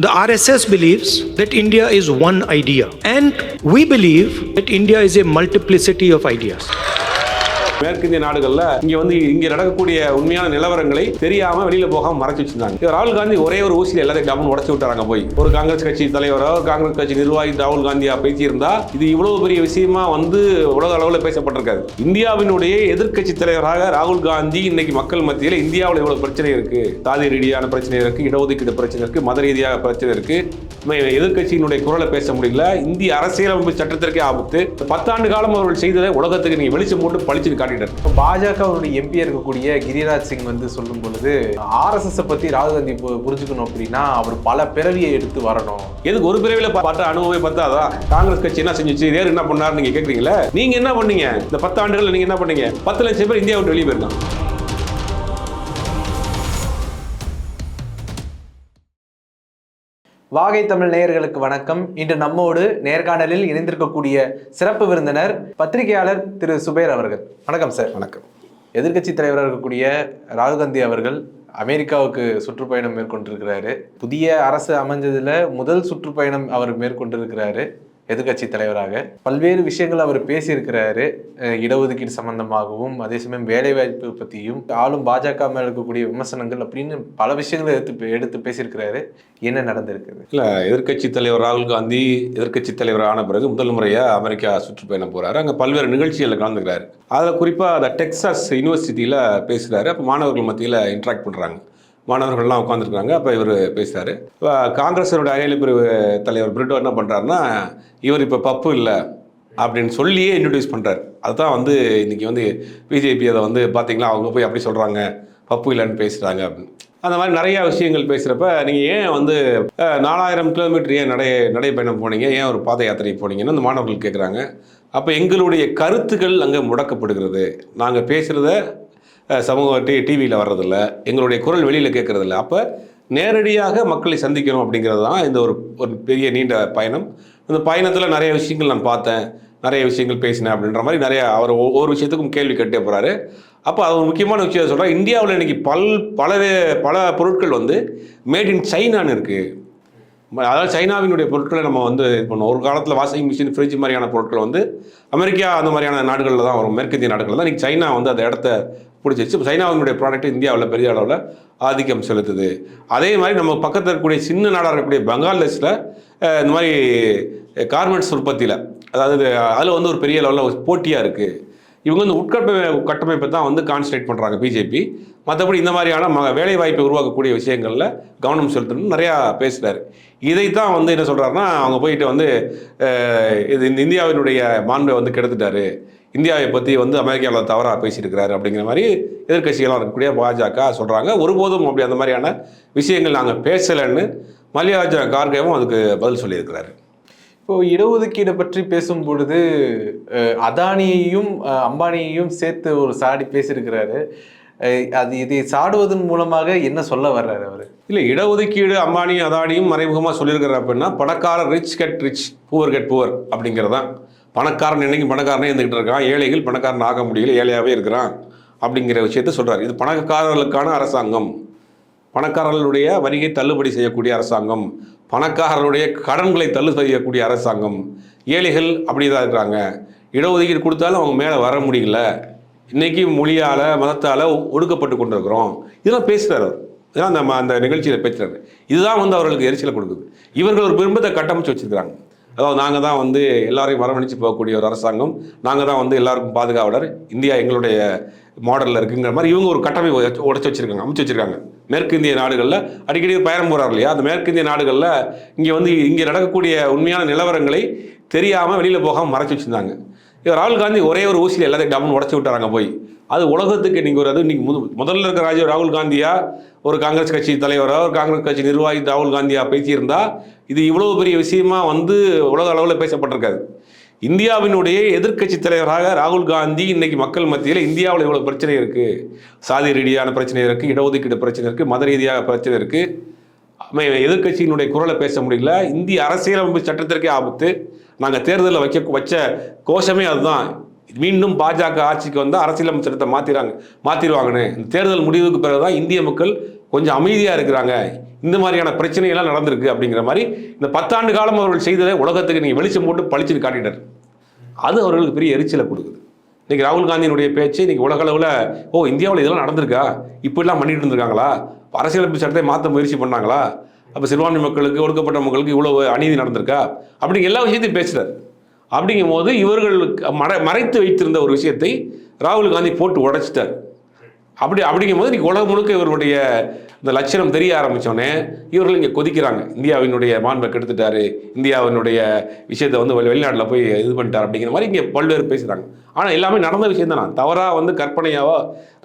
The RSS believes that India is one idea, and we believe that India is a multiplicity of ideas. மேற்கிந்திய நாடுகள்ல இங்க வந்து இங்க நடக்கக்கூடிய உண்மையான நிலவரங்களை தெரியாம வெளியில போகாம மறைச்சு வச்சிருந்தாங்க. ராகுல் காந்தி ஒரே ஒரு ஊசியில் எல்லாத்தையும் டவுன் உடச்சு விட்டாங்க போய். ஒரு காங்கிரஸ் கட்சி தலைவரோ காங்கிரஸ் கட்சி நிர்வாகி ராகுல் காந்தியா பேசியிருந்தா இது இவ்வளவு பெரிய விஷயமா வந்து உலக அளவில் பேசப்பட்டிருக்காது. இந்தியாவினுடைய எதிர்கட்சி தலைவராக ராகுல் காந்தி இன்னைக்கு மக்கள் மத்தியில் இந்தியாவில் இவ்வளவு பிரச்சனை இருக்கு. சாதி ரீதியான பிரச்சனை இருக்கு இடஒதுக்கீடு பிரச்சனை இருக்கு மத ரீதியாக பிரச்சனை இருக்கு. எதிர்கட்சியினுடைய எதிர்க்கட்சியினுடைய குரலை பேச முடியல. இந்திய அரசியலமைப்பு சட்டத்திற்கே ஆபத்து. பத்தாண்டு காலம் அவர்கள் செய்ததை உலகத்துக்கு நீங்க வெளிச்சம் போட்டு பளிச்சுன்னு காட்டிட்டார் பாஜகவுடைய எம்பி இருக்கக்கூடிய கிரிராஜ் சிங் வந்து சொல்லும் பொழுது ஆர்எஸ்எஸ் பத்தி ராகுல் காந்தி புரிஞ்சுக்கணும் அப்படின்னா அவர் பல பிறவியை எடுத்து வரணும். எதுக்கு ஒரு பிரிவில் பார்த்த அனுபவமே பத்தாதா? காங்கிரஸ் கட்சி என்ன செஞ்சுச்சு? வேறு என்ன பண்ணாரு நீங்க கேக்குறீங்களா? நீங்க என்ன பண்ணீங்க? இந்த பத்து ஆண்டுகள் நீங்க என்ன பண்ணீங்க? பத்து லட்சம் பேர் இந்தியா விட்டு வெளியே போயிருக்கான் வாகை தமிழ் நேயர்களுக்கு வணக்கம். இன்று நம்மோடு நேர்காணலில் இணைந்திருக்கக்கூடிய சிறப்பு விருந்தினர் பத்திரிகையாளர் திரு சுபேர் அவர்கள். வணக்கம் சார். வணக்கம். எதிர்க்கட்சி தலைவராக இருக்கக்கூடிய ராகுல் காந்தி அவர்கள் அமெரிக்காவுக்கு சுற்றுப்பயணம் மேற்கொண்டிருக்கிறாரு. புதிய அரசு அமைஞ்சதுல முதல் சுற்றுப்பயணம் அவர் மேற்கொண்டிருக்கிறாரு. எதிர்கட்சி தலைவராக பல்வேறு விஷயங்கள் அவர் பேசியிருக்கிறாரு இடஒதுக்கீடு சம்பந்தமாகவும் அதே சமயம் வேலைவாய்ப்பு பற்றியும் ஆளும் பாஜக மேல இருக்கக்கூடிய விமர்சனங்கள் அப்படின்னு பல விஷயங்களை எடுத்து எடுத்து பேசியிருக்கிறாரு. என்ன நடந்திருக்குது? இல்லை எதிர்க்கட்சி தலைவர் ராகுல் காந்தி எதிர்க்கட்சி தலைவர் ஆன பிறகு முதல் முறையாக அமெரிக்கா சுற்றுப்பயணம் போகிறாரு அங்கே பல்வேறு நிகழ்ச்சிகளில் கலந்துக்கிறாரு. அதில் குறிப்பாக அந்த டெக்ஸாஸ் யூனிவர்சிட்டியில் பேசுகிறாரு அப்போ மாணவர்கள் மத்தியில் இன்ட்ராக்ட் பண்ணுறாங்க மாணவர்கள்லாம் உட்காந்துருக்காங்க அப்போ இவர் பேசுகிறாரு இப்போ காங்கிரஸினுடைய அயலி பிரிவு தலைவர் பிரிட்டோ என்ன பண்ணுறாருன்னா இவர் இப்போ பப்பு இல்லை அப்படின்னு சொல்லியே இன்ட்ரடியூஸ் பண்ணுறாரு அதுதான் வந்து இன்றைக்கி வந்து பிஜேபி அதை வந்து பார்த்திங்களா அவங்க போய் அப்படி சொல்கிறாங்க பப்பு இல்லைன்னு பேசுகிறாங்க அப்படின்னு. அந்த மாதிரி நிறையா விஷயங்கள் பேசுகிறப்ப நீங்கள் ஏன் வந்து நாலாயிரம் கிலோமீட்டர் ஏன் நடை நடைப்பயணம் போனீங்க? ஏன் ஒரு பாத யாத்திரை போனீங்கன்னு அந்த மாணவர்கள் கேட்குறாங்க அப்போ எங்களுடைய கருத்துக்கள் அங்கே முடக்கப்படுகிறது. நாங்கள் பேசுகிறத சமூக டி டிவியில் வர்றதில்ல. எங்களுடைய குரல் வெளியில் கேட்குறதில்ல. அப்போ நேரடியாக மக்களை சந்திக்கணும் அப்படிங்கிறது தான் இந்த ஒரு ஒரு பெரிய நீண்ட பயணம். அந்த பயணத்தில் நிறைய விஷயங்கள் நான் பார்த்தேன். நிறைய விஷயங்கள் பேசினேன் அப்படின்ற மாதிரி நிறைய அவர் ஒவ்வொரு விஷயத்துக்கும் கேள்வி கேட்டே போகிறாரு அப்போ அது ஒரு முக்கியமான விஷயம் சொல்கிறேன் இந்தியாவில் இன்னைக்கு பல் பல பல பொருட்கள் வந்து மேட் இன் சைனான்னு இருக்குது அதாவது சைனாவினுடைய பொருட்களை நம்ம வந்து இது பண்ணுவோம் ஒரு காலத்தில் வாஷிங் மிஷின் ஃப்ரிட்ஜ் மாதிரியான பொருட்கள் வந்து அமெரிக்கா அந்த மாதிரியான நாடுகளில் தான் வரும். மேற்கிந்திய நாடுகளில் தான். இன்றைக்கி சைனா வந்து அந்த இடத்த பிடிச்சிருச்சு. இப்போ சைனாவினுடைய ப்ராடக்ட் இந்தியாவில் பெரிய அளவில் ஆதிக்கம் செலுத்துது. அதே மாதிரி நம்ம பக்கத்தில் இருக்கக்கூடிய சின்ன நாடாக இருக்கக்கூடிய பங்களாதேஷில் இந்த மாதிரி கார்மெண்ட்ஸ் உற்பத்தியில் அதாவது அதில் வந்து ஒரு பெரிய லெவலில் போட்டியாக இருக்குது இவங்க வந்து உட்கட்டமை கட்டமைப்பை தான் வந்து கான்சன்ட்ரேட் பண்ணுறாங்க பிஜேபி மற்றபடி இந்த மாதிரியான ம வேலைவாய்ப்பை உருவாக்கக்கூடிய விஷயங்களில் கவனம் செலுத்தணும்னு நிறையா பேசுகிறாரு இதைத்தான் வந்து என்ன சொல்கிறாருன்னா அவங்க போயிட்டு வந்து இது இந்த இந்தியாவினுடைய மாண்பை வந்து கெடுத்துட்டாரு. இந்தியாவை பற்றி வந்து அமெரிக்காவில் தவறாக பேசியிருக்கிறாரு அப்படிங்கிற மாதிரி எதிர்க்கட்சிகளாக இருக்கக்கூடிய பாஜக சொல்கிறாங்க ஒருபோதும் அப்படி அந்த மாதிரியான விஷயங்கள் நாங்கள் பேசலைன்னு மல்லிகார்ஜுன கார்கேவும் அதுக்கு பதில் சொல்லியிருக்கிறாரு. இப்போ இடஒதுக்கீடு பற்றி பேசும் பொழுது அதானியையும் அம்பானியையும் சேர்த்து ஒரு சாடி பேசியிருக்கிறாரு. அது இதை சாடுவதன் மூலமாக என்ன சொல்ல வர்றாரு அவர்? இல்லை இடஒதுக்கீடு அம்பானியும் அதானியும் மறைமுகமாக சொல்லியிருக்கிறார் அப்படின்னா பணக்காரர் rich get rich poor get poor அப்படிங்கிறது தான் பணக்காரன் என்னைக்கு பணக்காரனே இருந்துகிட்டு இருக்கான்? ஏழைகள் பணக்காரன் ஆக முடியல ஏழையாகவே இருக்கிறான் அப்படிங்கிற விஷயத்த சொல்கிறார் இது பணக்காரர்களுக்கான அரசாங்கம். பணக்காரர்களுடைய வரியை தள்ளுபடி செய்யக்கூடிய அரசாங்கம். பணக்காரர்களுடைய கடன்களை தள்ளு செய்யக்கூடிய அரசாங்கம். ஏழைகள் அப்படி தான் இருக்கிறாங்க. இடஒதுக்கீடு கொடுத்தாலும் அவங்க மேலே வர முடியல. இன்னைக்கு மொழியால் மதத்தால் ஒடுக்கப்பட்டு கொண்டிருக்கிறோம். இதெல்லாம் பேசுகிறார் அவர். இதெல்லாம் அந்த அந்த நிகழ்ச்சியில் பேசுகிறாரு இதுதான் வந்து அவர்களுக்கு எரிச்சலை கொடுக்குது. இவர்கள் ஒரு பிம்பத்தை கட்டமைச்சு வச்சிருக்கிறாங்க. அதாவது நாங்கள் தான் வந்து எல்லாரையும் வரவணைச்சு போகக்கூடிய ஒரு அரசாங்கம். நாங்கள் தான் வந்து எல்லாருக்கும் பாதுகாவலர். இந்தியா எங்களுடைய மாடலில் இருக்குங்கிற மாதிரி இவங்க ஒரு கட்டமைப்பு உடைச்சு- வச்சுருக்காங்க வச்சிருக்காங்க அமைச்சு வச்சிருக்காங்க. மேற்கு இந்திய நாடுகளில் அடிக்கடி பயணம் போகிறார் இல்லையா? அந்த மேற்கு இந்திய நாடுகளில் இங்கே வந்து இங்கே நடக்கக்கூடிய உண்மையான நிலவரங்களை தெரியாமல் வெளியில் போகாமல் மறைச்சி வச்சிருந்தாங்க. ராகுல் காந்தி ஒரே ஒரு ஊசியில் எல்லாத்தையும் டம்னு உடச்சி விட்டாராங்க போய். அது உலகத்துக்கு நீங்கள் ஒரு அது நீங்கள் முதல்ல இருக்கிற ராஜீவ் ராகுல் காந்தியா ஒரு காங்கிரஸ் கட்சி தலைவராக ஒரு காங்கிரஸ் கட்சி நிர்வாகி ராகுல் காந்தியா பேசியிருந்தா இது இவ்வளோ பெரிய விஷயமா வந்து உலக அளவில் பேசப்பட்டிருக்காது. இந்தியாவினுடைய எதிர்க்கட்சி தலைவராக ராகுல் காந்தி இன்னைக்கு மக்கள் மத்தியில் இந்தியாவில் இவ்வளோ பிரச்சனை இருக்குது சாதி ரீதியான பிரச்சனை இருக்குது இடஒதுக்கீடு பிரச்சனை இருக்குது மத ரீதியாக பிரச்சனை இருக்குது எதிர்க்கட்சியினுடைய குரலை பேச முடியல. இந்திய அரசியலமைப்பு சட்டத்திற்கே ஆபத்து. நாங்கள் தேர்தலில் வைக்க வச்ச கோஷமே அதுதான். மீண்டும் பாஜக ஆட்சிக்கு வந்தால் அரசியலமைப்பு சட்டத்தை மாற்றிடுறாங்க மாற்றிடுவாங்கன்னு இந்த தேர்தல் முடிவுக்கு பிறகுதான் இந்திய மக்கள் கொஞ்சம் அமைதியாக இருக்கிறாங்க. இந்த மாதிரியான பிரச்சனையெல்லாம் நடந்திருக்கு அப்படிங்கிற மாதிரி இந்த பத்தாண்டு காலம் அவர்கள் செய்ததை உலகத்துக்கு நீங்கள் வெளிச்சம் போட்டு பழிச்சுட்டு காட்டிட்டார். அது அவர்களுக்கு பெரிய எரிச்சலை கொடுக்குது. இன்னைக்கு ராகுல் காந்தியினுடைய பேச்சு இன்னைக்கு உலக அளவில் ஓ இந்தியாவில் இதெல்லாம் நடந்திருக்கா? இப்படிலாம் பண்ணிட்டு இருந்திருக்காங்களா? அரசியலமைப்பு சட்டத்தை மாற்ற முயற்சி பண்ணாங்களா? அப்போ சிறுபான்மை மக்களுக்கு ஒடுக்கப்பட்ட மக்களுக்கு இவ்வளோ அநீதி நடந்திருக்கா? அப்படிங்கிற எல்லா விஷயத்தையும் பேசுகிறார் அப்படிங்கும் போது இவர்களுக்கு மறை மறைத்து வைத்திருந்த ஒரு விஷயத்தை ராகுல் காந்தி போட்டு உடைச்சிட்டார். அப்படி அப்படிங்கும் போது இன்னைக்கு உலகம் முழுக்க இவருடைய இந்த லட்சணம் தெரிய ஆரம்பித்தோடனே இவர்கள் இங்கே கொதிக்கிறாங்க. இந்தியாவினுடைய மாண்பை கெடுத்துட்டாரு. இந்தியாவினுடைய விஷயத்தை வந்து வெளிநாட்டில் போய் இது பண்ணிட்டார் அப்படிங்கிற மாதிரி இங்கே பல்வேறு பேசுகிறாங்க ஆனால் எல்லாமே நடந்த விஷயம் தான் தவறாக வந்து கற்பனையாவோ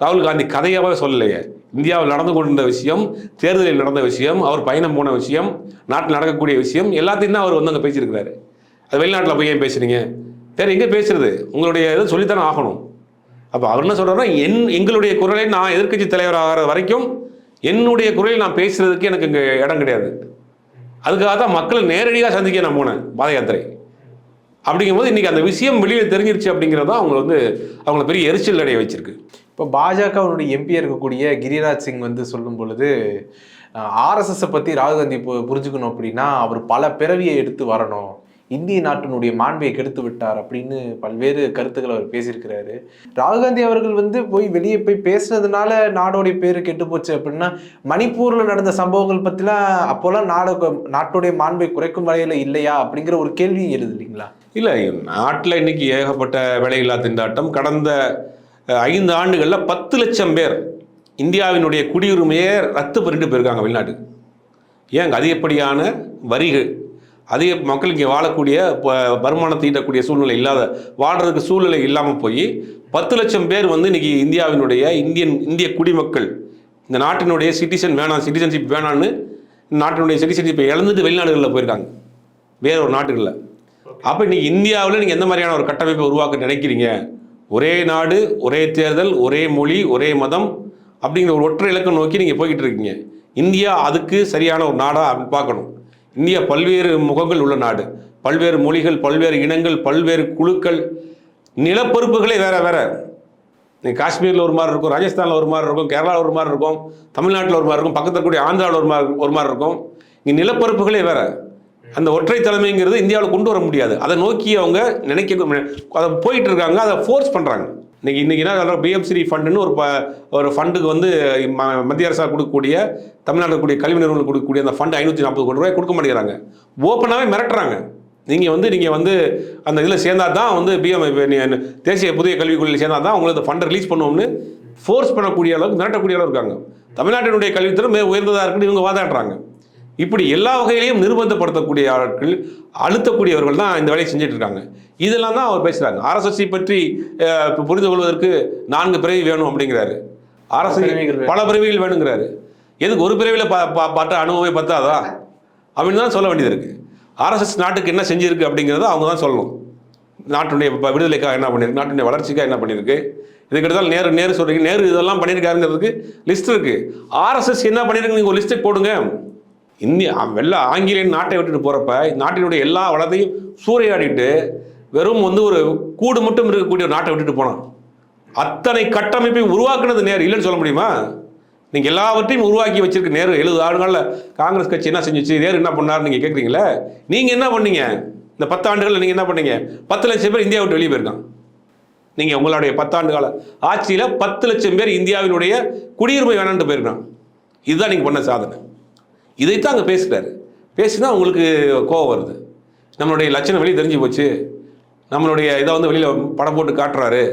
ராகுல் காந்தி கதையாகவே சொல்லலையே. இந்தியாவில் நடந்து கொண்டிருந்த விஷயம் தேர்தலில் நடந்த விஷயம் அவர் பயணம் போன விஷயம் நாட்டில் நடக்கக்கூடிய விஷயம் எல்லாத்தையும் தான் அவர் வந்து அங்கே பேசியிருக்கிறாரு. அது வெளிநாட்டில் போய் ஏன் பேசுறீங்க? வேறு எங்கே பேசுறது? உங்களுடைய இதை சொல்லித்தானே ஆகணும். அப்போ அவர் என்ன சொல்கிறாருன்னா என் எங்களுடைய குரலை நான் எதிர்க்கட்சி தலைவர் ஆகிற வரைக்கும் என்னுடைய குரலில் நான் பேசுறதுக்கு எனக்கு இங்கே இடம் கிடையாது. அதுக்காக தான் மக்களை நேரடியாக சந்திக்க நான் போனேன் பாத யாத்திரை. அப்படிங்கும்போது இன்றைக்கி அந்த விஷயம் வெளியில் தெரிஞ்சிருச்சு அப்படிங்கிறது தான் அவங்க வந்து அவங்கள பெரிய எரிச்சல் அடைய வச்சிருக்கு. இப்போ பாஜகவினுடைய எம்பியாக இருக்கக்கூடிய கிரிராஜ் சிங் வந்து சொல்லும் பொழுது ஆர்எஸ்எஸை பற்றி ராகுல் காந்தி புரிஞ்சுக்கணும் அப்படின்னா அவர் பல பிறவியை எடுத்து வரணும். இந்திய நாட்டினுடைய மாண்பையை கெடுத்து விட்டார் அப்படின்னு பல்வேறு கருத்துக்களை அவர் பேசியிருக்கிறாரு. ராகுல் காந்தி அவர்கள் வந்து போய் வெளியே போய் பேசுனதுனால நாடோடைய பேரு கெட்டு போச்சு அப்படின்னா மணிப்பூர்ல நடந்த சம்பவங்கள் பத்திலாம் அப்போல்லாம் நாடு நாட்டுடைய மாண்பை குறைக்கும் வகையில இல்லையா அப்படிங்கிற ஒரு கேள்வியும் எழுது இல்லைங்களா? இல்லை நாட்டில் இன்னைக்கு ஏகப்பட்ட வேலையில்லா திண்டாட்டம். கடந்த ஐந்து ஆண்டுகளில் பத்து லட்சம் பேர் இந்தியாவினுடைய குடியுரிமையை ரத்து பண்ணிட்டு போயிருக்காங்க வெளிநாட்டுக்கு. ஏங்க அதிகப்படியான வரிகள்? அதிக மக்கள் இங்கே வாழக்கூடிய வருமானத்தை ஈட்டக்கூடிய சூழ்நிலை இல்லாத வாழ்றதுக்கு சூழ்நிலை இல்லாமல் போய் பத்து லட்சம் பேர் வந்து இன்னைக்கு இந்தியாவினுடைய இந்தியன் இந்திய குடிமக்கள் இந்த நாட்டினுடைய சிட்டிசன் வேணாம் சிட்டிசன்ஷிப் வேணான்னு நாட்டினுடைய சிட்டிசன்ஷிப்பை இழந்துட்டு வெளிநாடுகளில் போயிருக்காங்க. வேற ஒரு நாட்டுகளில். அப்போ இன்னைக்கு இந்தியாவில் நீங்கள் எந்த மாதிரியான ஒரு கட்டமைப்பை உருவாக்க நினைக்கிறீங்க? ஒரே நாடு ஒரே தேர்தல் ஒரே மொழி ஒரே மதம் அப்படிங்கிற ஒரு ஒற்றை இலக்கம் நோக்கி நீங்கள் போய்கிட்டு இருக்கீங்க. இந்தியா அதுக்கு சரியான ஒரு நாடாக பார்க்கணும். இந்தியா பல்வேறு முகங்கள் உள்ள நாடு. பல்வேறு மொழிகள் பல்வேறு இனங்கள் பல்வேறு குழுக்கள் நிலப்பொறுப்புகளே வேற வேற. காஷ்மீரில் ஒரு மாதிரி இருக்கும் ராஜஸ்தானில் ஒரு மாதிரி இருக்கும் கேரளாவில் ஒரு மாதிரி இருக்கும் தமிழ்நாட்டில் ஒரு மாதிரி இருக்கும் பக்கத்தில் கூடிய ஆந்திராவில் ஒரு மாதிரி ஒரு மாதிரி இருக்கும். இங்கே நிலப்பரப்புகளே வேற. அந்த ஒற்றை தலைமைங்கிறது இந்தியாவில் கொண்டு வர முடியாது. அதை நோக்கி அவங்க நினைக்க அதை போயிட்டு இருக்காங்க அதை ஃபோர்ஸ் பண்ணுறாங்க இன்னைக்கு இன்னைக்கு என்ன பிஎம்சிடி ஃபண்டுன்னு ஒரு ப ஒரு ஃபண்டுக்கு வந்து ம- மத்திய அரசாக கொடுக்கக்கூடிய தமிழ்நாடு கூடிய கல்வி நிறுவனம் கொடுக்கக்கூடிய அந்த ஃபண்டு ஐநூற்றி நாற்பது கோடி ரூபாய் கொடுக்க மாட்டேங்கிறாங்க. ஓப்பனாகவே மிரட்டுறாங்க. நீங்கள் வந்து நீங்கள் வந்து அந்த இதில் சேர்ந்தா தான் வந்து பிஎம் தேசிய புதிய கல்விக் கொள்கையில் சேர்ந்தா தான் உங்களுக்கு அந்த ஃபண்டை ரிலீஸ் பண்ணுவோம்னு ஃபோர்ஸ் பண்ணக்கூடிய அளவுக்கு மிரட்டக்கூடிய அளவு இருக்காங்க. தமிழ்நாட்டினுடைய கல்வித்துறை மிக உயர்ந்ததாக இருக்குன்னு இவங்க வாதாடுறாங்க. இப்படி எல்லா வகையிலையும் நிர்பந்தப்படுத்தக்கூடிய ஆட்கள் அழுத்தக்கூடியவர்கள் தான் இந்த வேலையை செஞ்சுட்டு இருக்காங்க இதெல்லாம் தான் அவர் பேசுகிறாங்க ஆர்எஸ்எஸ்சி பற்றி புரிந்து கொள்வதற்கு நான்கு பிறவி வேணும் அப்படிங்கிறாரு. அரசு. பல பிறவிகள் வேணுங்கிறாரு. எதுக்கு ஒரு பிறவியில் பா பா- பார்த்த அனுபவமே பத்தாதா? அப்படின்னு தான் சொல்ல வேண்டியது இருக்கு. ஆர்எஸ்எஸ் நாட்டுக்கு என்ன செஞ்சிருக்கு அப்படிங்கிறத அவங்க தான் சொல்லணும். நாட்டுடைய விடுதலைக்காக என்ன பண்ணியிருக்கு? நாட்டுடைய வளர்ச்சிக்காக என்ன பண்ணியிருக்கு? இதுக்கிட்ட நேரு நேரு சொல்றீங்க. நேரு இதெல்லாம் பண்ணியிருக்காருங்கிறதுக்கு லிஸ்ட் இருக்கு. ஆர்எஸ்எஸ் என்ன பண்ணியிருக்கு நீங்கள் ஒரு லிஸ்ட்டு போடுங்க. இந்திய வெள்ள ஆங்கிலேயன் நாட்டை விட்டுட்டு போகிறப்ப நாட்டினுடைய எல்லா வளத்தையும் சூறையாடிட்டு வெறும் வந்து ஒரு கூடு மட்டும் இருக்கக்கூடிய ஒரு நாட்டை விட்டுட்டு போனான். அத்தனை கட்டமைப்பையும் உருவாக்குனது நேரு. இல்லைன்னு சொல்ல முடியுமா? நீங்கள் எல்லாவற்றையும் உருவாக்கி வச்சிருக்க நேரு. எழுபது ஆண்டுகளில் காங்கிரஸ் கட்சி என்ன செஞ்சுச்சு? நேரு என்ன பண்ணார் நீங்கள் கேட்குறீங்களே நீங்கள் என்ன பண்ணீங்க? இந்த பத்தாண்டுகளில் நீங்கள் என்ன பண்ணீங்க? பத்து லட்சம் பேர் இந்தியா விட்டு வெளியே போயிருக்கான். நீங்கள் உங்களுடைய பத்தாண்டு கால ஆட்சியில் பத்து லட்சம் பேர் இந்தியாவினுடைய குடியுரிமை வேணான்ட்டு போயிருக்கான். இதுதான் நீங்கள் பண்ண சாதனை. இதைத்தான் அங்கே பேசுகிறாரு பேசினா அவங்களுக்கு கோவம் வருது. நம்மளுடைய லட்சணம் வெளியே தெரிஞ்சு போச்சு. நம்மளுடைய இதை வந்து வெளியில் படம் போட்டு காட்டுறாரு.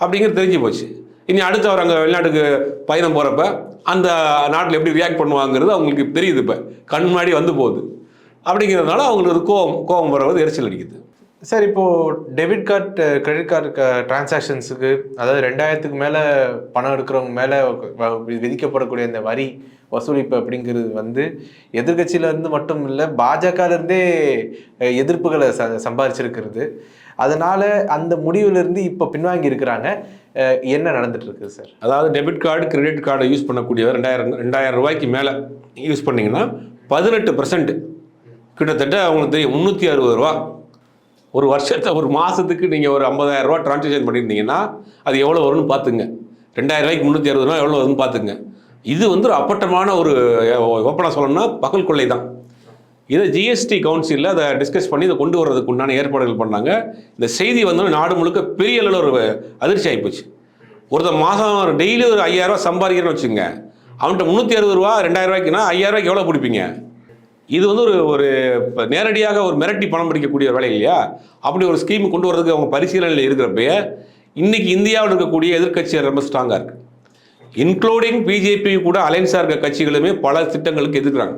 அப்படிங்கிறது தெரிஞ்சு போச்சு. இனி அடுத்து அவர் அங்கே வெளிநாட்டுக்கு பயணம் போகிறப்ப அந்த நாட்டில் எப்படி ரியாக்ட் பண்ணுவாங்கிறது அவங்களுக்கு தெரியுது இப்போ. கண் முன்னாடி வந்து போகுது. அப்படிங்கிறதுனால அவங்களுக்கு கோவம் கோவம் வர்றது எரிச்சல் அடிக்குது. சார் இப்போது டெபிட் கார்டு கிரெடிட் கார்டு டிரான்சாக்ஷன்ஸுக்கு அதாவது ரெண்டாயிரத்துக்கு மேலே பணம் எடுக்கிறவங்க மேலே விதிக்கப்படக்கூடிய இந்த வரி வசூலிப்பு அப்படிங்கிறது வந்து எதிர்கட்சியிலேருந்து மட்டும் இல்லை பாஜகலேருந்தே எதிர்ப்புகளை ச சம்பாதிச்சிருக்கிறது அதனால அந்த முடிவிலிருந்து இப்போ பின்வாங்கி இருக்கிறாங்க. என்ன நடந்துட்டு சார்? அதாவது டெபிட் கார்டு கிரெடிட் கார்டை யூஸ் பண்ணக்கூடியவர் ரெண்டாயிரம் ரெண்டாயிரம் ரூபாய்க்கு மேலே யூஸ் பண்ணீங்கன்னா பதினெட்டு பர்சன்ட் கிட்டத்தட்ட அவங்களுக்கு தெரியும் முந்நூற்றி அறுபது ரூபா. ஒரு வருஷத்தை ஒரு மாதத்துக்கு நீங்கள் ஒரு 50000 ரூபா டிரான்சாக்ஷன் பண்ணியிருந்தீங்கன்னா அது எவ்வளோ வரும்னு பார்த்துங்க. ரெண்டாயிரம் ரூபாய்க்கு முந்நூற்றி அறுபது ரூபா எவ்வளோ வரும்னு பார்த்துங்க. இது வந்து ஒரு அப்பட்டமான ஒரு ஓப்பனாக சொல்லணும்னா பகல் கொள்ளை தான் இதை ஜிஎஸ்டி கவுன்சிலில் அதை டிஸ்கஸ் பண்ணி இதை கொண்டு வர்றதுக்கு உண்டான ஏற்பாடுகள் பண்ணாங்க. இந்த செய்தி வந்து நாடு முழுக்க பெரிய அளவில் ஒரு அதிர்ச்சி ஆகிப்போச்சு ஒருத்தர் மாதம் டெய்லி ஒரு 5000 ரூபாய் சம்பாதிக்கிறேன்னு வச்சுங்க அவன்கிட்ட முந்நூற்றி அறுபது ரூபா ரெண்டாயிரம் ரூபாய்க்குன்னா 5000 எவ்வளோ பிடிப்பீங்க? இது வந்து ஒரு ஒரு நேரடியாக ஒரு மிரட்டி பணம் பிடிக்கக்கூடிய ஒரு வேலை இல்லையா? அப்படி ஒரு ஸ்கீம் கொண்டு வரதுக்கு அவங்க பரிசீலனையில் இருக்கிறப்ப இன்னைக்கு இந்தியாவில் இருக்கக்கூடிய எதிர்க்கட்சியாக ரொம்ப ஸ்ட்ராங்காக இருக்குது இன்க்ளூடிங் பிஜேபி கூட அலைன்ஸாக இருக்க கட்சிகளுமே பல திட்டங்களுக்கு எதிர்க்கிறாங்க.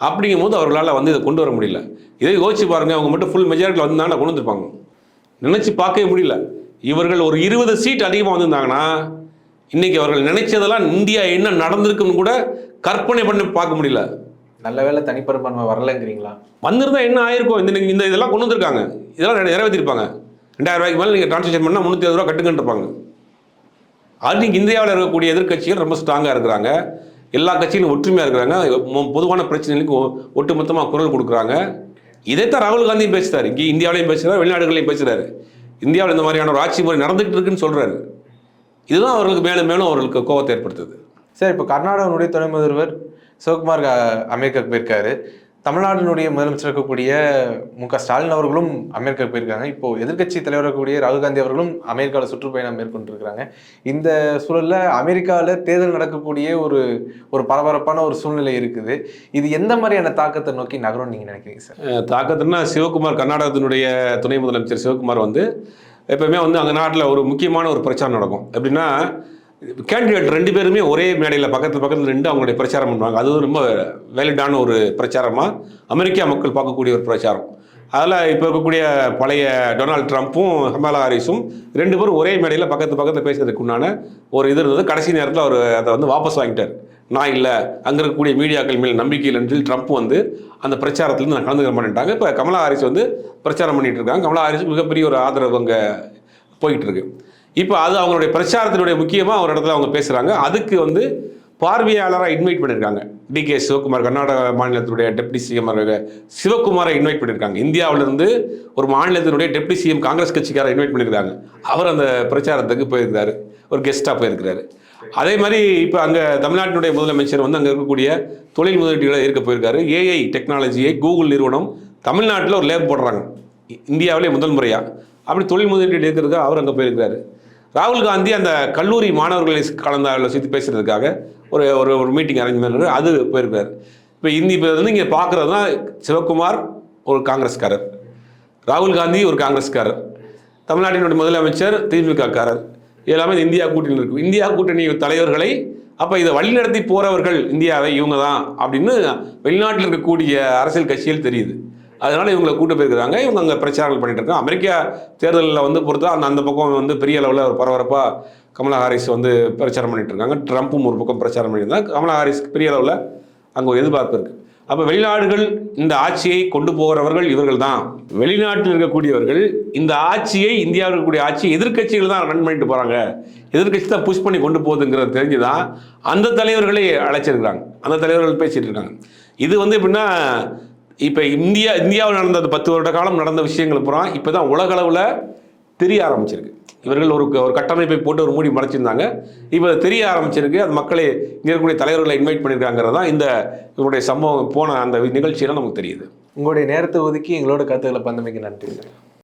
அப்படிங்கும் போது அவர்களால் வந்து இதை கொண்டு வர முடியல. இதை யோசிச்சு பாருங்க அவங்க மட்டும் ஃபுல் மெஜாரிட்டியில் வந்தாங்கன்னா கொண்டு வந்திருப்பாங்க. நினைச்சு பார்க்கவே முடியல. இவர்கள் ஒரு இருபது சீட் அதிகமாக வந்திருந்தாங்கன்னா இன்னைக்கு அவர்கள் நினைச்சதெல்லாம் இந்தியா என்ன நடந்திருக்குன்னு கூட கற்பனை பண்ணி பார்க்க முடியல. நல்ல வேளை தனிப்பெரும்பான்மை வரலைங்கிறீங்களா? வந்திருந்தா என்ன ஆயிருக்கும் இந்த இந்த இதெல்லாம் கொண்டு வந்திருக்காங்க. இதெல்லாம் நிறை- நிறைவேற்றிருப்பாங்க. ரெண்டாயிரம் ரூபாய்க்கு மேலே நீங்கள் ட்ரான்சாக்ஷன் பண்ணால் முந்நூற்றி ரூபா கட்டுங்கன்னு இருப்பாங்க அது இந்தியாவில் இருக்கக்கூடிய எதிர்க்கட்சிகள் ரொம்ப ஸ்ட்ராங்காக இருக்கிறாங்க. எல்லா கட்சியிலும் ஒற்றுமையாக இருக்கிறாங்க. மொ- பொதுவான பிரச்சனைகளுக்கு ஒட்டுமொத்தமாக குரல் கொடுக்குறாங்க. இதைத்தான் ராகுல் காந்தியும் பேசுகிறார் இங்கே இந்தியாவிலையும் பேசுகிறார் வெளிநாடுகளையும் பேசுகிறாரு இந்தியாவில் இந்த மாதிரியான ஒரு ஆட்சி முறை நடந்துகிட்டு இருக்குன்னு சொல்கிறாரு இதுதான் அவர்களுக்கு மேலும் மேலும் அவர்களுக்கு கோபத்தை ஏற்படுத்துது. சார் இப்போ கர்நாடகனுடைய துணை முதல்வர் சிவகுமார் அமெரிக்காவுக்கு போயிருக்காரு. தமிழ்நாட்டினுடைய முதலமைச்சர் இருக்கக்கூடிய மு க ஸ்டாலின் அவர்களும் அமெரிக்காவுக்கு போயிருக்காங்க. இப்போ எதிர்க்கட்சி தலைவர் இருக்கக்கூடிய ராகுல் காந்தி அவர்களும் அமெரிக்காவில் சுற்றுப்பயணம் மேற்கொண்டிருக்கிறாங்க. இந்த சூழலில் அமெரிக்காவில் தேர்தல் நடக்கக்கூடிய ஒரு ஒரு பரபரப்பான ஒரு சூழ்நிலை இருக்குது. இது எந்த மாதிரியான தாக்கத்தை நோக்கி நகரும் நீங்கள் நினைக்கிறீங்க சார்? தாக்கத்துனா சிவகுமார் கர்நாடகத்தினுடைய துணை முதலமைச்சர் சிவகுமார் வந்து எப்பயுமே வந்து அந்த நாட்டில் ஒரு முக்கியமான ஒரு பிரச்சாரம் நடக்கும். எப்படின்னா கேண்டிடேட் ரெண்டு பேருமே ஒரே மேடையில் பக்கத்து பக்கத்தில் ரெண்டு அவங்களுடைய பிரச்சாரம் பண்ணுவாங்க. அது ரொம்ப வேலிடான ஒரு பிரச்சாரமாக அமெரிக்கா மக்கள் பார்க்கக்கூடிய ஒரு பிரச்சாரம். அதில் இப்போ இருக்கக்கூடிய பழைய டொனால்ட் ட்ரம்ப்பும் ஹமாலா ஹாரிஸும் ரெண்டு பேரும் ஒரே மேடையில் பக்கத்து பக்கத்தில் பேசுறதுக்கு உண்டான ஒரு இது இருந்தது. கடைசி நேரத்தில் அவர் அதை வந்து வாபஸ் வாங்கிட்டார். நான் இல்லை. அங்கே இருக்கக்கூடிய மீடியாக்கள் மேல் நம்பிக்கை இல்லைன்னு சொல்லி ட்ரம்ப் வந்து அந்த பிரச்சாரத்துலேருந்து நான் கலந்துக்க மாட்டேன்ட்டாங்க. இப்போ கமலா ஹாரிஸ் வந்து பிரச்சாரம் பண்ணிகிட்டு இருக்காங்க. கமலா ஹாரிஸ் மிகப்பெரிய ஒரு ஆதரவு அங்கே போயிட்டு இருக்கு. இப்போ அது அவங்களுடைய பிரச்சாரத்தினுடைய முக்கியமாக ஒரு இடத்துல அவங்க பேசுகிறாங்க அதுக்கு வந்து பார்வையாளராக இன்வைட் பண்ணியிருக்காங்க டி கே சிவகுமார் கர்நாடக மாநிலத்தினுடைய டெப்டி சிஎம் சிவகுமாரை இன்வைட் பண்ணியிருக்காங்க இந்தியாவிலிருந்து ஒரு மாநிலத்தினுடைய டெப்டி சிஎம் காங்கிரஸ் கட்சிக்காரை இன்வைட் பண்ணியிருக்காங்க அவர் அந்த பிரச்சாரத்துக்கு போயிருந்தார். ஒரு கெஸ்ட்டாக போயிருக்கிறாரு. அதே மாதிரி இப்போ அங்கே தமிழ்நாட்டினுடைய முதலமைச்சர் வந்து அங்கே இருக்கக்கூடிய தொழில் முதலீடுகளை இருக்க போயிருக்காரு. ஏஐ டெக்னாலஜியை கூகுள் நிறுவனம் தமிழ்நாட்டில் ஒரு லேப் போடுறாங்க. இந்தியாவிலே முதல் முறையாக அப்படி தொழில் முதலீடு இருக்கிறதுக்காக அவர் அங்கே போயிருக்கிறாரு. ராகுல் காந்தி அந்த கல்லூரி மாணவர்களை கலந்து ஆலோசித்து பேசுறதுக்காக ஒரு ஒரு ஒரு மீட்டிங் அரேஞ்ச் பண்ணாரு அது போயிருக்காரு. இப்போ இந்தி இப்போ வந்து இங்கே பார்க்குறது தான் சிவகுமார் ஒரு காங்கிரஸ்காரர். ராகுல் காந்தி ஒரு காங்கிரஸ்காரர். தமிழ்நாட்டினுடைய முதலமைச்சர் திமுகக்காரர். எல்லாமே இந்தியா கூட்டணியில் இருக்கும் இந்தியா கூட்டணி தலைவர்களை அப்போ இதை வழிநடத்தி போகிறவர்கள் இந்தியாவை இவங்க தான் அப்படின்னு வெளிநாட்டில் இருக்கக்கூடிய அரசியல் கட்சிகள் தெரியுது. அதனால் இவங்களை கூட்டு போயிருக்கிறாங்க. இவங்க அங்கே பிரச்சாரங்கள் பண்ணிட்டு இருக்காங்க. அமெரிக்கா தேர்தலில் வந்து பொறுத்தா அந்த அந்த பக்கம் வந்து பெரிய அளவில் ஒரு பரபரப்பாக கமலா ஹாரிஸ் வந்து பிரச்சாரம் பண்ணிட்டு இருக்காங்க. ட்ரம்ப்பும் ஒரு பக்கம் பிரச்சாரம் பண்ணியிருந்தாங்க கமலா ஹாரிஸ்க்கு பெரிய அளவில் அங்கே ஒரு எதிர்பார்ப்பு இருக்குது அப்போ வெளிநாடுகள் இந்த ஆட்சியை கொண்டு போகிறவர்கள் இவர்கள் தான். வெளிநாட்டில் இருக்கக்கூடியவர்கள் இந்த ஆட்சியை இந்தியாவில் இருக்கக்கூடிய ஆட்சியை எதிர்க்கட்சிகள் தான் ரன் பண்ணிட்டு போகிறாங்க எதிர்க்கட்சி தான் புஷ் பண்ணி கொண்டு போகுதுங்கிறது தெரிஞ்சு தான் அந்த தலைவர்களை அழைச்சிருக்கிறாங்க. அந்த தலைவர்கள் பேசிட்டு இருக்காங்க. இது வந்து எப்படின்னா இப்போ இந்தியா இந்தியாவில் நடந்த அந்த பத்து வருட காலம் நடந்த விஷயங்கள் பூரா இப்போ தான் உலகளவில் தெரிய ஆரம்பிச்சிருக்கு. இவர்கள் ஒரு ஒரு கட்டமைப்பை போட்டு ஒரு மூடி மறைச்சிருந்தாங்க இப்போ தெரிய ஆரம்பிச்சிருக்கு. அது மக்களை இங்கே இருக்கக்கூடிய தலைவர்களை இன்வைட் பண்ணியிருக்காங்கிறது தான் இந்த இவருடைய சம்பவம் போன அந்த நிகழ்ச்சியெல்லாம் நமக்கு தெரியுது. உங்களுடைய நேரத்தை ஒதுக்கி எங்களோட கருத்துக்களை பந்தமைக்கு நன்றி. சார்